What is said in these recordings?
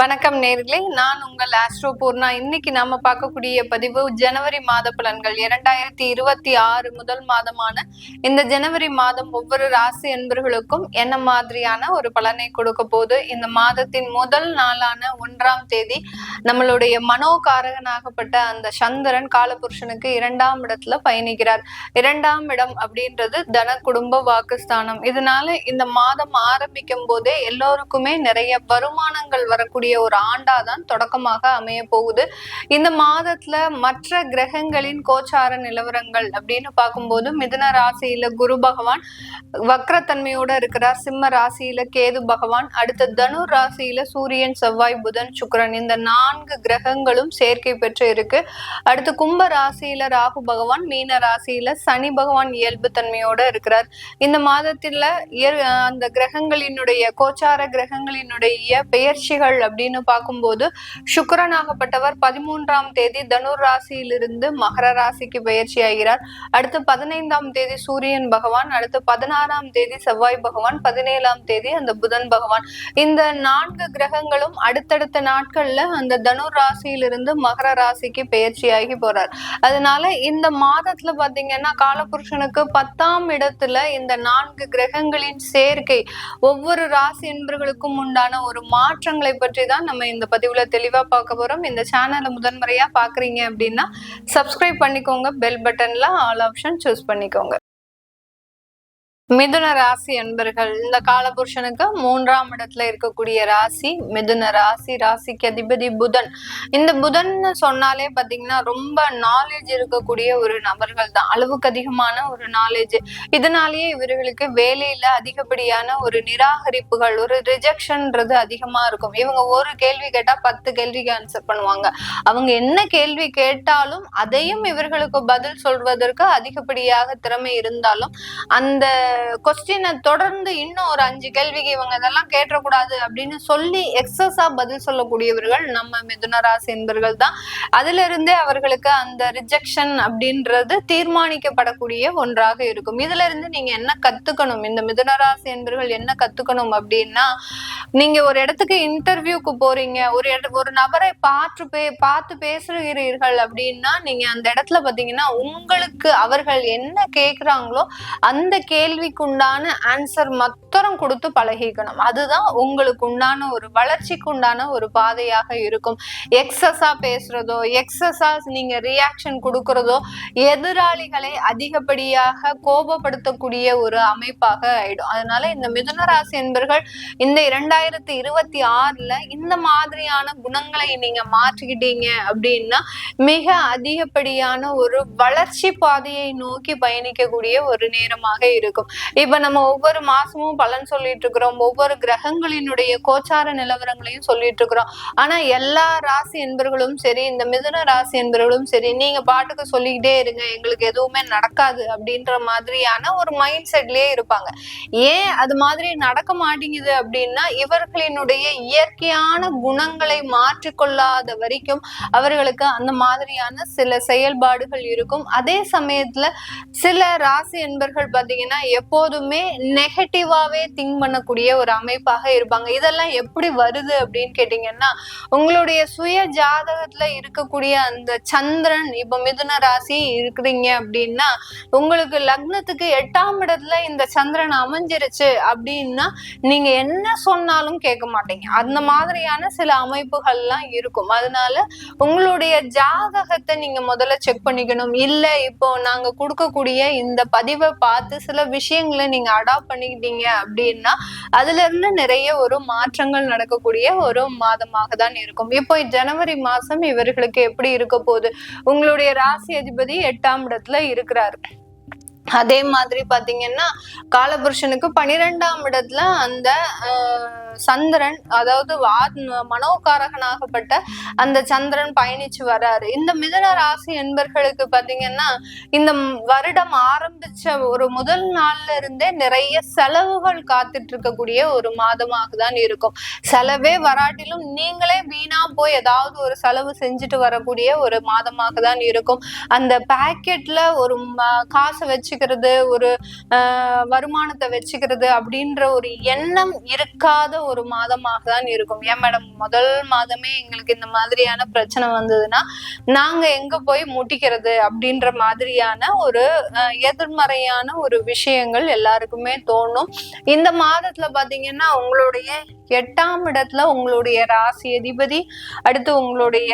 வணக்கம் நேர்களே. நான் உங்கள் ஆஸ்ட்ரோ பூர்ணா. இன்னைக்கு நாம பார்க்கக்கூடிய பதிவு ஜனவரி மாத பலன்கள். இரண்டாயிரத்தி இருபத்தி ஆறு முதல் மாதமான இந்த ஜனவரி மாதம் ஒவ்வொரு ராசி என்பர்களுக்கும் என்ன மாதிரியான ஒரு பலனை கொடுக்க போது இந்த மாதத்தின் முதல் நாளான ஒன்றாம் தேதி நம்மளுடைய மனோகாரகனாகப்பட்ட அந்த சந்திரன் காலபுருஷனுக்கு இரண்டாம் இடத்துல பயணிக்கிறார். இரண்டாம் இடம் அப்படின்றது தன குடும்ப வாக்குஸ்தானம். இதனால இந்த மாதம் ஆரம்பிக்கும் போதே எல்லோருக்குமே நிறைய வருமானங்கள் வரக்கூடிய ஒரு ஆண்டாதான் தொடக்கமாக அமைய போகுது. இந்த மாதத்துல மற்ற கிரகங்களின் கோச்சார நிலவரங்கள் அப்படின்னு பார்க்கும்போது மிதன ராசியில குரு பகவான் வக்ரத்தன்மையோட இருக்கிறார். சிம்ம ராசியில கேது பகவான் அடுத்த தனு ராசியில சூரியன் செவ்வாய் புதன் சுக்கரன் இந்த நான்கு கிரகங்களும் சேர்க்கை பெற்று இருக்கு. அடுத்து கும்ப ராசியில ராகு பகவான் மீன ராசியில சனி பகவான் இயல்பு தன்மையோட இருக்கிறார். இந்த மாதத்துல அந்த கிரகங்களினுடைய கோச்சார கிரகங்களினுடைய பெயர்ச்சிகள் அப்படின்னு பார்க்கும்போது சுக்கிரனாகப்பட்டவர் பதிமூன்றாம் தேதி தனுர் ராசியிலிருந்து மகர ராசிக்கு பயிற்சி ஆகிறார். அடுத்து பதினைந்தாம் தேதி சூரியன் பகவான் அடுத்து பதினாறாம் தேதி செவ்வாய் பகவான் பதினேழாம் தேதி அந்த புதன் பகவான். இந்த நான்கு கிரகங்களும் அடுத்தடுத்த நாட்கள்ல அந்த தனுர் ராசியிலிருந்து மகர ராசிக்கு பெயர்ச்சியாகி போறார். அதனால இந்த மாதத்துல பாத்தீங்கன்னா காலபுருஷனுக்கு பத்தாம் இடத்துல இந்த நான்கு கிரகங்களின் சேர்க்கை ஒவ்வொரு ராசி என்பர்களுக்கும் உண்டான ஒரு மாற்றங்களை பற்றி தான் நம்ம இந்த பதிவுல தெளிவா பார்க்க போறோம். இந்த சேனலை முதன்முறையா பாக்குறீங்க அப்படின்னா சப்ஸ்கிரைப் பண்ணிக்கோங்க. பெல் பட்டன்ல ஆல் ஆப்ஷன் சூஸ் பண்ணிக்கோங்க. மிதுன ராசி அன்பர்கள் இந்த காலபுருஷனுக்கு மூன்றாம் இடத்துல இருக்கக்கூடிய ராசி மிதுன ராசி. ராசிக்கு அதிபதி புதன். இந்த புதன் சொன்னாலே பாத்தீங்கன்னா ரொம்ப நாலேஜ் இருக்கக்கூடிய ஒரு நபர்கள் தான். அளவுக்கு அதிகமான ஒரு நாலேஜ் இதனாலேயே இவர்களுக்கு வேலையில அதிகப்படியான ஒரு நிராகரிப்புகள் ஒரு ரிஜெக்ஷன்ன்றது அதிகமா இருக்கும். இவங்க ஒரு கேள்வி கேட்டா பத்து கேள்விக்கு ஆன்சர் பண்ணுவாங்க. அவங்க என்ன கேள்வி கேட்டாலும் அதையும் இவர்களுக்கு பதில் சொல்வதற்கு அதிகப்படியாக திறமை இருந்தாலும் அந்த கொஸ்டினை தொடர்ந்து இன்னும் ஒரு அஞ்சு கேள்விக்கு இவங்க இதெல்லாம் கேட்டக்கூடாது அப்படின்னு சொல்லி எக்ஸஸா பதில் சொல்லக்கூடியவர்கள் நம்ம மிதுன ராசி என்பர்கள் தான். அதுல இருந்தே அவர்களுக்கு அந்த ரிஜெக்ஷன் அப்படின்றது தீர்மானிக்கப்படக்கூடிய ஒன்றாக இருக்கும். இதுல இருந்து நீங்க என்ன கத்துக்கணும்? இந்த மிதுன ராசி என்பர்கள் என்ன கத்துக்கணும் அப்படின்னா நீங்க ஒரு இடத்துக்கு இன்டர்வியூக்கு போறீங்க ஒரு ஒரு நபரை பார்த்து பே பார்த்து பேசுகிறீர்கள் அப்படின்னா நீங்க அந்த இடத்துல பாத்தீங்கன்னா உங்களுக்கு அவர்கள் என்ன கேக்குறாங்களோ அந்த கேள்வி கேள்விக்குண்டான ஆன்சர் மொத்தம் கொடுத்து பழகிக்கணும். அதுதான் உங்களுக்கு உண்டான ஒரு வளர்ச்சிக்கு உண்டான ஒரு பாதையாக இருக்கும். எக்ஸஸா பேசுறதோ எக்ஸஸா நீங்க ரியாக்ஷன் கொடுக்கறதோ எதிராளிகளை அதிகப்படியாக கோபப்படுத்தக்கூடிய ஒரு அமைப்பாக ஆயிடும். அதனால இந்த மிதுனராசி என்பர்கள் இந்த இரண்டாயிரத்தி இருபத்தி ஆறுல இந்த மாதிரியான குணங்களை நீங்க மாற்றிக்கிட்டீங்க அப்படின்னா மிக அதிகப்படியான ஒரு வளர்ச்சி பாதையை நோக்கி பயணிக்கக்கூடிய ஒரு நேரமாக இருக்கும். இப்ப நம்ம ஒவ்வொரு மாசமும் பலன் சொல்லிட்டு இருக்கிறோம். ஒவ்வொரு கிரகங்களினுடைய கோச்சார நிலவரங்களையும் சொல்லிட்டு இருக்கிறோம். ஆனா எல்லா ராசி என்பர்களும் சரி இந்த மிதுன ராசி என்பர்களும் சரி நீங்க பாட்டுக்கு சொல்லிக்கிட்டே இருங்க. எங்களுக்கு எதுவுமே நடக்காது அப்படின்ற மாதிரியான ஒரு மைண்ட் செட்லயே இருப்பாங்க. ஏன் அது மாதிரி நடக்க மாட்டேங்குது அப்படின்னா இவர்களினுடைய இயற்கையான குணங்களை மாற்றிக்கொள்ளாத வரைக்கும் அவர்களுக்கு அந்த மாதிரியான சில செயல்பாடுகள் இருக்கும். அதே சமயத்துல சில ராசி என்பர்கள் பாத்தீங்கன்னா எப்போதுமே நெகட்டிவாவே திங்க் பண்ணக்கூடிய ஒரு அமைப்பாக இருப்பாங்க. இதெல்லாம் எப்படி வருது அப்படின்னு கேட்டீங்கன்னா உங்களுடைய சுய ஜாதகத்துல இருக்கக்கூடிய அந்த சந்திரன் இப்ப மிதுன ராசி இருக்கிறீங்க அப்படின்னா உங்களுக்கு லக்னத்துக்கு எட்டாம் இடத்துல இந்த சந்திரன் அமைஞ்சிருச்சு அப்படின்னா நீங்க என்ன சொன்னாலும் கேட்க மாட்டீங்க. அந்த மாதிரியான சில அமைப்புகள்லாம் இருக்கும். அதனால உங்களுடைய ஜாதகத்தை நீங்க முதல்ல செக் பண்ணிக்கணும். இல்ல இப்போ நாங்க கொடுக்கக்கூடிய இந்த பதிவை பார்த்து சில விஷயங்களை நீங்க அடாப்ட் பண்ணிக்கிட்டீங்க அப்படின்னா அதுல இருந்து நிறைய ஒரு மாற்றங்கள் நடக்கக்கூடிய ஒரு மாதமாக தான் இருக்கும். இப்போ ஜனவரி மாசம் இவர்களுக்கு எப்படி இருக்க போகுது? உங்களுடைய ராசி அதிபதி எட்டாம் இடத்துல இருக்கிறாரு. அதே மாதிரி பாத்தீங்கன்னா காலபுருஷனுக்கு பனிரெண்டாம் இடத்துல அந்த சந்திரன் அதாவது வா- மனோகாரகனாகப்பட்ட அந்த சந்திரன் பயணிச்சு வராரு. இந்த மிதன ராசி என்பர்களுக்கு பாத்தீங்கன்னா இந்த வருடம் ஆரம்பிச்ச ஒரு முதல் நாள்ல இருந்தே நிறைய செலவுகள் காத்துட்டு இருக்கக்கூடிய ஒரு மாதமாக தான் இருக்கும். செலவே வராட்டிலும் நீங்களே வீணா போய் ஏதாவது ஒரு செலவு செஞ்சுட்டு வரக்கூடிய ஒரு மாதமாக தான் இருக்கும். அந்த பேக்கெட்ல ஒரு காசை காசை வச்சுக்கிறது ஒரு வருமானத்தை வச்சுக்கிறது அப்படின்ற ஒரு எண்ணம் இருக்காத ஒரு மாதமாக தான் இருக்கும். ஏன் மேடம்? முதல் மாதமே எங்களுக்கு இந்த மாதிரியான பிரச்சனை வந்ததுன்னா நாங்க எங்க போய் முட்டிக்கிறது அப்படின்ற மாதிரியான ஒரு எதிர்மறையான ஒரு விஷயங்கள் எல்லாருக்குமே தோணும். இந்த மாதத்துல பாத்தீங்கன்னா உங்களுடைய எட்டாம் இடத்துல உங்களுடைய ராசி அதிபதி அடுத்து உங்களுடைய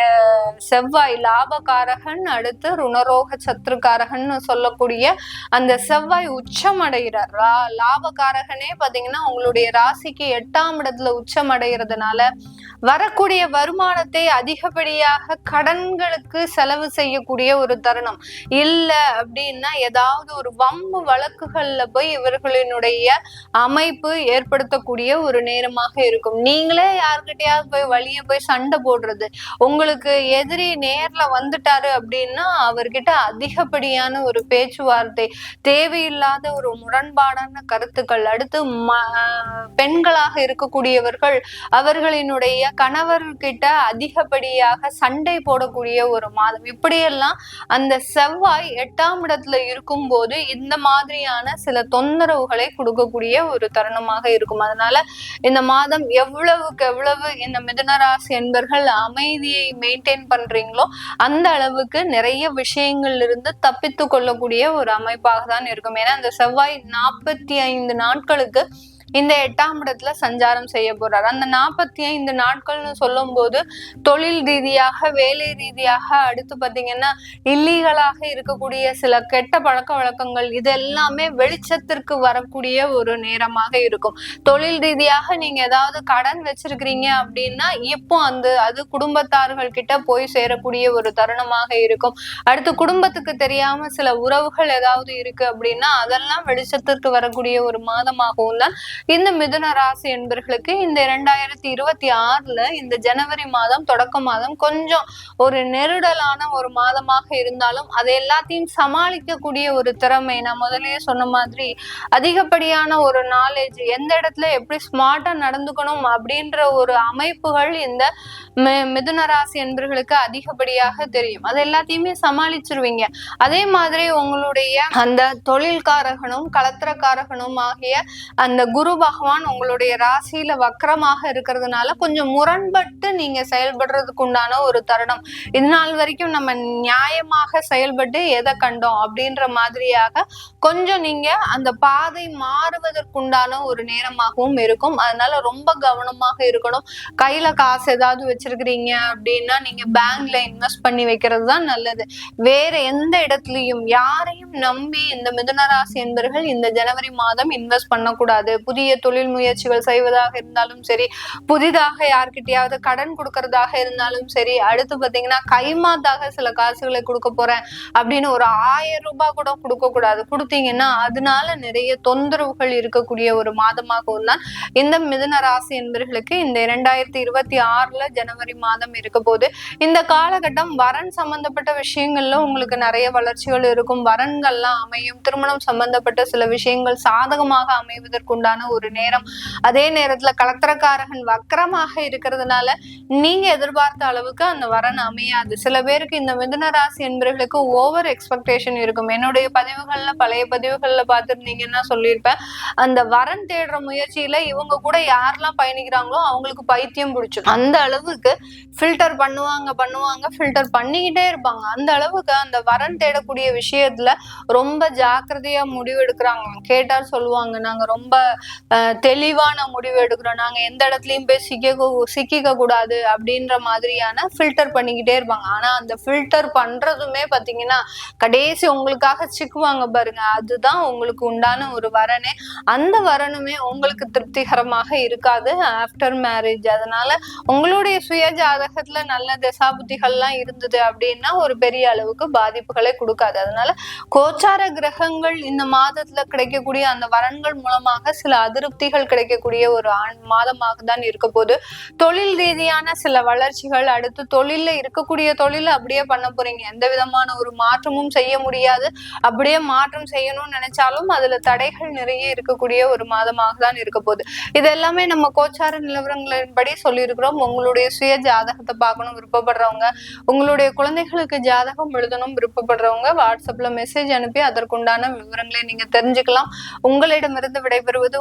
செவ்வாய் லாபகாரகன் அடுத்து ருணரோக சத்துருக்காரகன் சொல்லக்கூடிய அந்த செவ்வாய் உச்சம் அடைகிறார் லாபகாரகனே பாத்தீங்கன்னா உங்களுடைய ராசிக்கு எட்டாம் இடத்துல உச்சம் அடைகிறதுனால வரக்கூடிய வருமானத்தை அதிகப்படியாக கடன்களுக்கு செலவு செய்யக்கூடிய ஒரு தருணம். இல்லை அப்படின்னா ஏதாவது ஒரு வம்பு வழக்குகள்ல போய் இவர்களினுடைய அமைப்பு ஏற்படுத்தக்கூடிய ஒரு நேரமாக இருக்கும். நீங்களே யாருக்கிட்டயாவது போய் வழிய போய் சண்டை போடுறது. உங்களுக்கு எதிரி நேர்ல வந்துட்டாரு அப்படின்னா அவர்கிட்ட அதிகப்படியான ஒரு பேச்சுவார்த்தை தேவையில்லாத ஒரு முரண்பாடான கருத்துக்கள் அடுத்து பெண்களாக இருக்கக்கூடியவர்கள் அவர்களினுடைய கணவர்கிட்ட அதிகப்படியாக சண்டை போடக்கூடிய ஒரு மாதம். இப்படியெல்லாம் அந்த செவ்வாய் எட்டாம் இடத்துல இருக்கும் போது இந்த மாதிரியான சில தொந்தரவுகளை கொடுக்கக்கூடிய ஒரு தருணமாக இருக்கும். அதனால இந்த மாதம் எவ்வளவுக்கு எவ்வளவு இந்த மிதனராசி என்பர்கள் அமைதியை மெயின்டைன் பண்றீங்களோ அந்த அளவுக்கு நிறைய விஷயங்கள்ல இருந்து தப்பித்து கொள்ளக்கூடிய ஒரு அமைப்பாக தான் இருக்கும். ஏன்னா அந்த செவ்வாய் நாற்பத்தி ஐந்து நாட்களுக்கு இந்த எட்டாம் இடத்துல சஞ்சாரம் செய்ய போறாரு. அந்த நாற்பத்தி ஐந்து நாட்கள்னு சொல்லும் போது தொழில் ரீதியாக வேலை ரீதியாக அடுத்து பாத்தீங்கன்னா இல்லீகலாக இருக்கக்கூடிய சில கெட்ட பழக்க வழக்கங்கள் இது எல்லாமே வெளிச்சத்திற்கு வரக்கூடிய ஒரு நேரமாக இருக்கும். தொழில் ரீதியாக நீங்க ஏதாவது கடன் வச்சிருக்கிறீங்க அப்படின்னா இப்போ அந்த அது குடும்பத்தார்கள் கிட்ட போய் சேரக்கூடிய ஒரு தருணமாக இருக்கும். அடுத்து குடும்பத்துக்கு தெரியாம சில உறவுகள் ஏதாவது இருக்கு அப்படின்னா அதெல்லாம் வெளிச்சத்திற்கு வரக்கூடிய ஒரு மாதமாகவும் தான் இந்த மிதுன ராசி என்பர்களுக்கு இந்த இரண்டாயிரத்தி இருபத்தி ஆறுல இந்த ஜனவரி மாதம் தொடக்க மாதம் கொஞ்சம் ஒரு நெருடலான ஒரு மாதமாக இருந்தாலும் அதை எல்லாத்தையும் சமாளிக்கக்கூடிய ஒரு திறமை. நான் முதலே சொன்ன மாதிரி அதிகப்படியான ஒரு நாலேஜ் எந்த இடத்துல எப்படி ஸ்மார்ட்டா நடந்துக்கணும் அப்படின்ற ஒரு அமைப்புகள் இந்த மிதுன ராசி என்பர்களுக்கு அதிகப்படியாக தெரியும். அது எல்லாத்தையுமே சமாளிச்சிருவீங்க. அதே மாதிரி உங்களுடைய அந்த தொழில்காரகனும் கலத்திரக்காரகனும் ஆகிய அந்த குரு குரு பகவான் உங்களுடைய ராசியில வக்கரமாக இருக்கிறதுனால கொஞ்சம் முரண்பட்டு நீங்க செயல்படுறதுக்கு உண்டான ஒரு தருணம். இது நாள் வரைக்கும் நம்ம நியாயமாக செயல்பட்டு எதை கண்டோம் அப்படின்ற மாதிரியாக கொஞ்சம் நீங்க அந்த பாதை மாறுவதற்குண்டான ஒரு நேரமாகவும் இருக்கும். அதனால ரொம்ப கவனமாக இருக்கணும். கையில காசு ஏதாவது வச்சிருக்கிறீங்க அப்படின்னா நீங்க பேங்க்ல இன்வெஸ்ட் பண்ணி வைக்கிறது தான் நல்லது. வேற எந்த இடத்துலயும் யாரையும் நம்பி இந்த மிதுனராசி என்பர்கள் இந்த ஜனவரி மாதம் இன்வெஸ்ட் பண்ணக்கூடாது. புதிய புதிய தொழில் முயற்சிகள் செய்வதாக இருந்தாலும் சரி புதிதாக யார்கிட்டயாவது கடன் கொடுக்கறதாக இருந்தாலும் சரி அடுத்து பாத்தீங்கன்னா கைமாத்தாக சில காசுகளை கொடுக்க போறேன் அப்படின்னு ஒரு ஆயிரம் ரூபாய் கூட கொடுக்க கூடாது. கொடுத்தீங்கன்னா அதனால நிறைய தொந்தரவுகள் இருக்கக்கூடிய ஒரு மாதமாகவும் தான் இந்த மிதன ராசி என்பர்களுக்கு இந்த இரண்டாயிரத்தி இருபத்தி ஆறுல ஜனவரி மாதம் இருக்க போது இந்த காலகட்டம் வரன் சம்பந்தப்பட்ட விஷயங்கள்ல உங்களுக்கு நிறைய வளர்ச்சிகள் இருக்கும். வரன்கள்லாம் அமையும். திருமணம் சம்பந்தப்பட்ட சில விஷயங்கள் சாதகமாக அமைவதற்குண்டான ஒரு நேரம். அதே நேரத்துல கலத்திரக்காரகன் வக்கரமாக இருக்கிறதுனால நீங்க எதிர்பார்த்த அளவுக்கு அந்த வரன் அமையாது. சில பேருக்கு இந்த மிதுன ராசி என்பவர்களுக்கு ஓவர் எக்ஸ்பெக்டேஷன் இருக்கும். என்னுடைய பதிவுகள்ல பழைய பதிவுகள்ல பார்த்துருந்தீங்கன்னா சொல்லியிருப்பேன். அந்த வரன் தேடுற முயற்சியில இவங்க கூட யாரெல்லாம் பயணிக்கிறாங்களோ அவங்களுக்கு பைத்தியம் பிடிச்சிடும் அந்த அளவுக்கு ஃபில்டர் பண்ணுவாங்க பண்ணுவாங்க ஃபில்டர் பண்ணிக்கிட்டே இருப்பாங்க. அந்த அளவுக்கு அந்த வரன் தேடக்கூடிய விஷயத்துல ரொம்ப ஜாக்கிரதையா முடிவு எடுக்கிறாங்க கேட்டால் சொல்லுவாங்க நாங்க ரொம்ப தெளிவான முடிவு எடுக்கிறோம். நாங்க எந்த இடத்துலயும் போய் சிக்க சிக்கிக்க கூடாது அப்படின்ற மாதிரியான ஃபில்டர் பண்ணிக்கிட்டே இருப்பாங்க. ஆனா அந்த ஃபில்டர் பண்றதுமே பாத்தீங்கன்னா கடைசி உங்களுக்காக சிக்குவாங்க பாருங்க. அதுதான் உங்களுக்கு உண்டான ஒரு வரனே. அந்த வரனுமே உங்களுக்கு திருப்திகரமாக இருக்காது ஆஃப்டர் மேரேஜ் அதனால உங்களுடைய சுய ஜாதகத்துல நல்ல தசாபுத்திகள்லாம் இருந்தது அப்படின்னா ஒரு பெரிய அளவுக்கு பாதிப்புகளை கொடுக்காது. அதனால கோச்சார கிரகங்கள் இந்த மாதத்துல கிடைக்கக்கூடிய அந்த வரன்கள் மூலமாக சில அதிருப்திகள் கிடைக்கக்கூடிய ஒரு ஆண் மாதமாக தான் இருக்க போது தொழில் ரீதியான சில வளர்ச்சிகள் அடுத்து தொழில இருக்கக்கூடிய தொழில அப்படியே பண்ண போறீங்க. எந்த விதமான ஒரு மாற்றமும் செய்ய முடியாது. அப்படியே மாற்றம் செய்யணும்னு நினைச்சாலும் அதுல தடைகள் நிறைய இருக்கக்கூடிய ஒரு மாதமாக தான் இருக்க போகுது. இது எல்லாமே நம்ம கோச்சார நிலவரங்களின்படி சொல்லியிருக்கிறோம். உங்களுடைய சுய ஜாதகத்தை பார்க்கணும் விருப்பப்படுறவங்க. உங்களுடைய குழந்தைகளுக்கு ஜாதகம் எழுதணும் விருப்பப்படுறவங்க வாட்ஸ்அப்ல மெசேஜ் அனுப்பி அதற்குண்டான விவரங்களை நீங்க தெரிஞ்சுக்கலாம். உங்களிடமிருந்து விடைபெறுவது